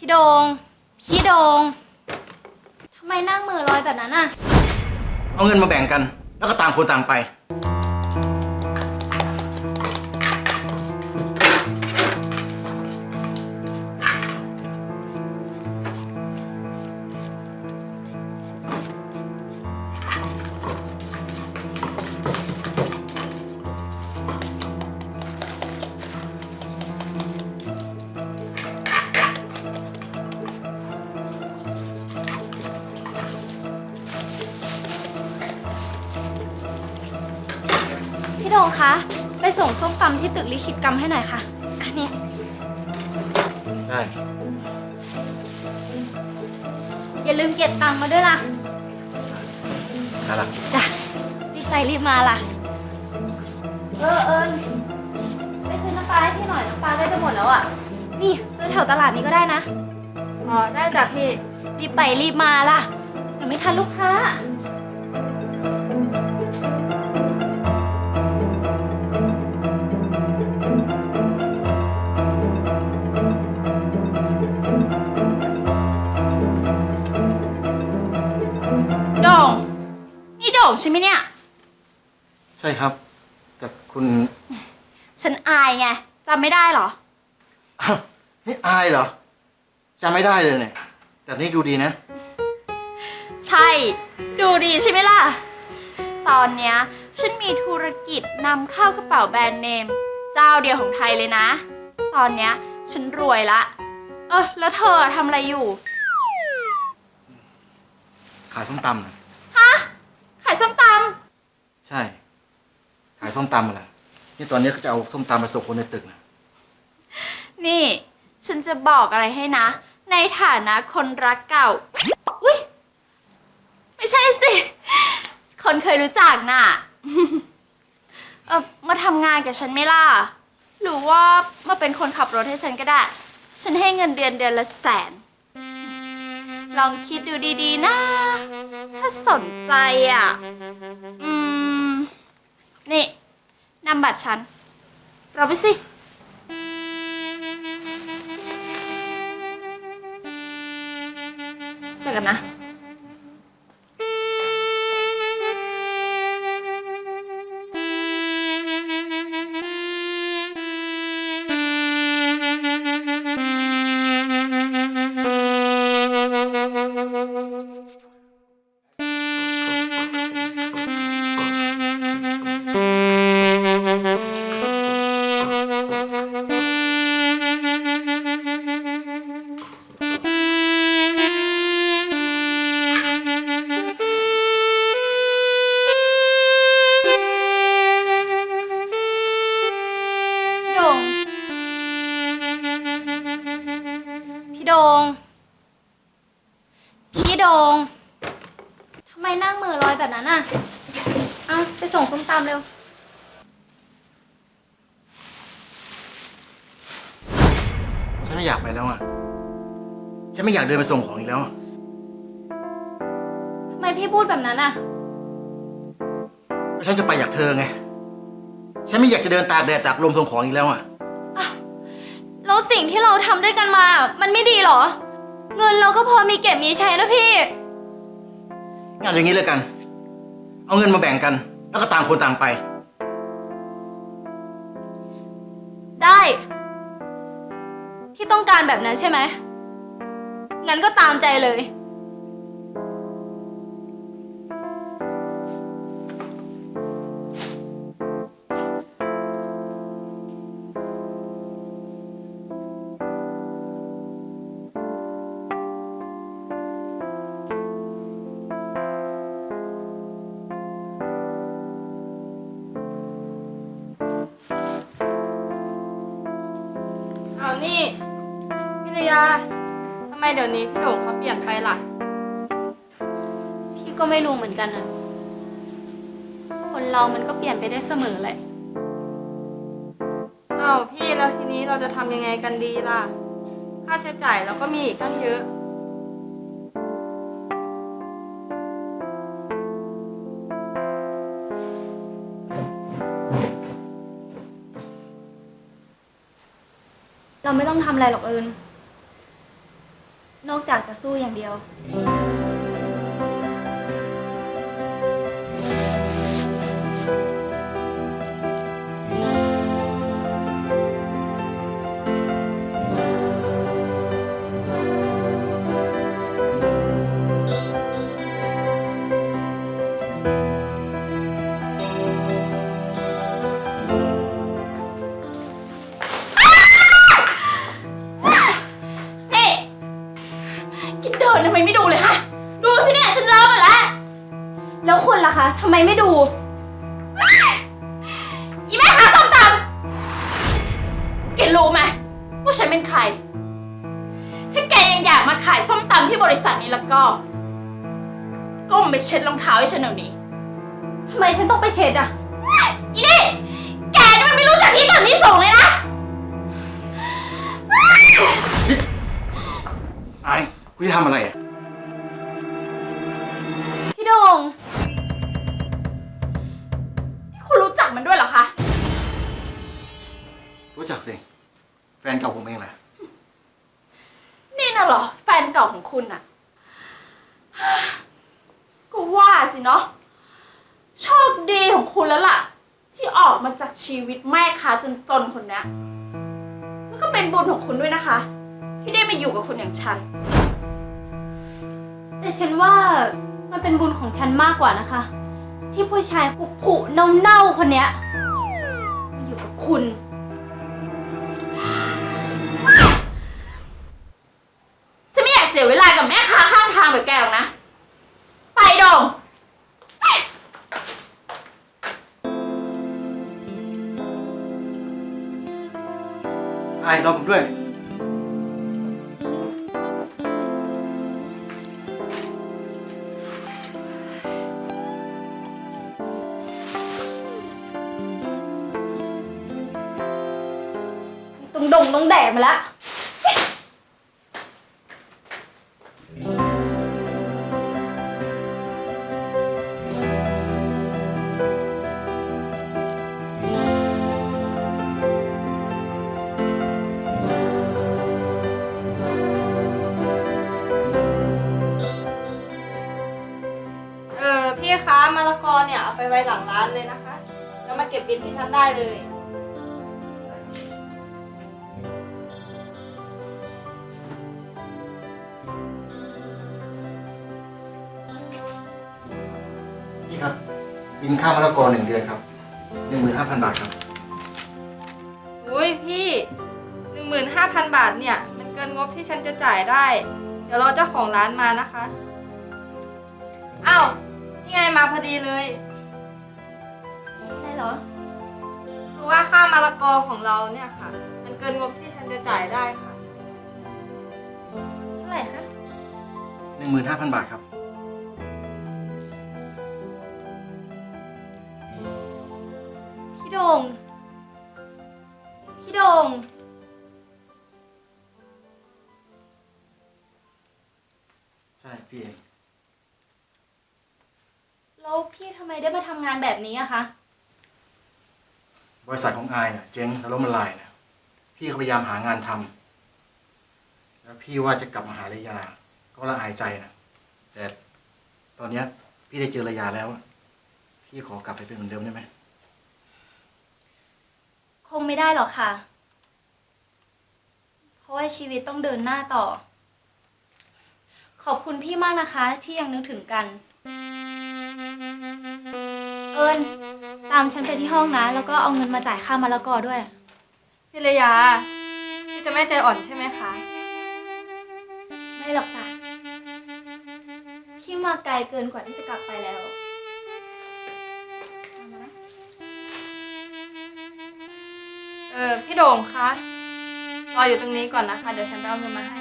พี่โดง พี่โดง ทำไมนั่งมือลอยแบบนั้นอะเอาเงินมาแบ่งกัน แล้วก็ต่างคนต่างไป พี่โดงคะ ไปส่งส้มตำที่ตึกลิขิตกรรมให้หน่อยค่ะ อันนี้ได้อย่าลืมเก็บตังค์มาด้วยล่ะ น่ารักจ้ะรีบไปรีบมาล่ะ เออเอิญไปซื้อน้ำปลาให้พี่หน่อยน้ำปลาใกล้จะหมดแล้วอะ นี่ซื้อแถวตลาดนี้ก็ได้นะ อ๋อ ได้จ้ะพี่ รีบไปรีบมาล่ะเดี๋ยวไม่ทันลูกค้า ใช่ไหมเนี่ย ใช่ครับ แต่คุณฉันอายไงจำไม่ได้เหรอ อ้าวนี่อายเหรอจำไม่ได้เลยเนี่ย แต่นี่ดูดีนะ ใช่ ดูดีใช่ไหมล่ะ ตอนเนี้ยฉันมีธุรกิจนำเข้ากระเป๋าแบรนด์เนม เจ้าเดียวของไทยเลยนะ ตอนเนี้ยฉันรวยละ เออแล้วเธอทำอะไรอยู่ ขายส้มตำนะฮะขาย ส้มตใช่ ขายส้มตำอะไรนี่ตอนนี้ก็จะเอาส้มตำมาส่งคนในตึกนะำนี่ ฉันจะบอกอะไรให้นะ ในฐานะคนรักเก่า อุ้ยไม่ใช่สิ คนเคยรู้จักน่ะ เออมาทำงานกับฉันไหม่ล่ะ หรือว่ามาเป็นคนขับรถให้ฉันก็ได้ ฉันให้เงินเดือนเดือนละแสน ลองคิดดูดีๆนะ ถ้าสนใจอะ อืม นี่นำบัตรฉันเราไปสิ เจอกันนะ อยแบบนั้นอะ เอาไปส่งส้มตำเร็ว ฉันไม่อยากไปแล้วอะ ฉันไม่อยากเดินไปส่งของอีกแล้วอะทำไมพี่พูดแบบนั้นอะแล้วฉันจะไปอยากเธอไง ฉันไม่อยากจะเดินตากแดดตากลมส่งของอีกแล้วอะ แล้วสิ่งที่เราทำด้วยกันมา มันไม่ดีเหรอ เงินเราก็พอมีเก็บมีใช้นะพี่งั้นอย่างนี้เลยกัน เอาเงินมาแบ่งกัน แล้วก็ต่างคนต่างไป ได้ พี่ต้องการแบบนั้นใช่ไหม งั้นก็ตามใจเลย เดี๋ยวนี้พี่โด่งเขาเปลี่ยนไปล่ะ พี่ก็ไม่รู้เหมือนกันนะคนเรามันก็เปลี่ยนไปได้เสมอแหละเอาพี่แล้วทีนี้เราจะทำยังไงกันดีล่ะ ค่าใช้จ่ายเราก็มีอีกตั้งเยอะ เราไม่ต้องทำอะไรหรอกเอิญ นอกจากจะสู้อย่างเดียว แล้วคุณล่ะคะทำไมไม่ดู อีแม่ค้าส้มตำแกรู้ไหมว่าฉันเป็นใคร ถ้าแกยังอยากมาขายส้มตำที่บริษัทนี้แล้วก็ ก้มไปเช็ดรองเท้าให้ฉันเดี๋ยวนี้ทำไมฉันต้องไปเช็ดอะ อีนี่ แกนี่มันไม่รู้จักที่ต่ำที่สูงเลยนะ ไอ้คุณจะทำอะไรอะ นเก่าผมเองแหละ นี่น่ะเหรอ แฟนเก่าของคุณน่ะ ก็ว่าสิเนาะโชคดีของคุณแล้วล่ะ ที่ออกมาจากชีวิตแม่ค้าจนๆคนเนี้ยแล้วก็เป็นบุญของคุณด้วยนะคะ ที่ได้มาอยู่กับคนอย่างฉัน แต่ฉันว่ามันเป็นบุญของฉันมากกว่านะคะ ที่ผู้ชายผุผุเน่าๆคนเนี้ยมาอยู่กับคุณ ไอ้รอผมด้วย ตรงดงตรงแดดมาแล้ว เนี่ยเอาไปไว้หลังร้านเลยนะคะ แล้วมาเก็บบินที่ฉันได้เลย นี่ครับบินค่ามะละกอหนึ่งเดือนครับหนึ่งหมื่นห้าพันบาทครับ อุ้ยพี่หนึ่งหมื่นห้าพันบาทเนี่ย มันเกินงบที่ฉันจะจ่ายได้ เดี๋ยวรอเจ้าของร้านมานะคะ อ้าวนี่ไง มาพอดีเลย ได้เหรอ คือว่าค่ามะละกอของเราเนี่ยค่ะ มันเกินงบที่ฉันจะจ่ายได้ค่ะ เท่าไหร่คะหนึ่งหมื่นห้าพันบาทครับ พี่โดงพี่โดงใช่ พี่เอง แล้ว พี่ทำไมได้มาทำงานแบบนี้อะคะ บริษัทของอายน่ะเจ๊งแล้วล้มละลายนะพี่ก็พยายามหางานทำแล้วพี่ว่าจะกลับมาหาระยา ก็ละอายใจนะแต่ตอนเนี้ย พี่ได้เจอระยาแล้วอะพี่ขอกลับไปเป็นเหมือนเดิมได้ไหมคงไม่ได้หรอกค่ะ เพราะว่าชีวิตต้องเดินหน้าต่อ ขอบคุณพี่มากนะคะ ที่ยังนึกถึงกัน เอิญตามฉันไปที่ห้องนะ แล้วก็เอาเงินมาจ่ายค่ามะละกอด้วยพี่ระยาพี่จะไม่ใจอ่อนใช่ไหมคะ ไม่หรอกจ้ะพี่มาไกลเกินกว่าที่จะกลับไปแล้วเออพี่โด่งคะรออยู่ตรงนี้ก่อนนะคะ เดี๋ยวฉันไปเอาเงินมาให้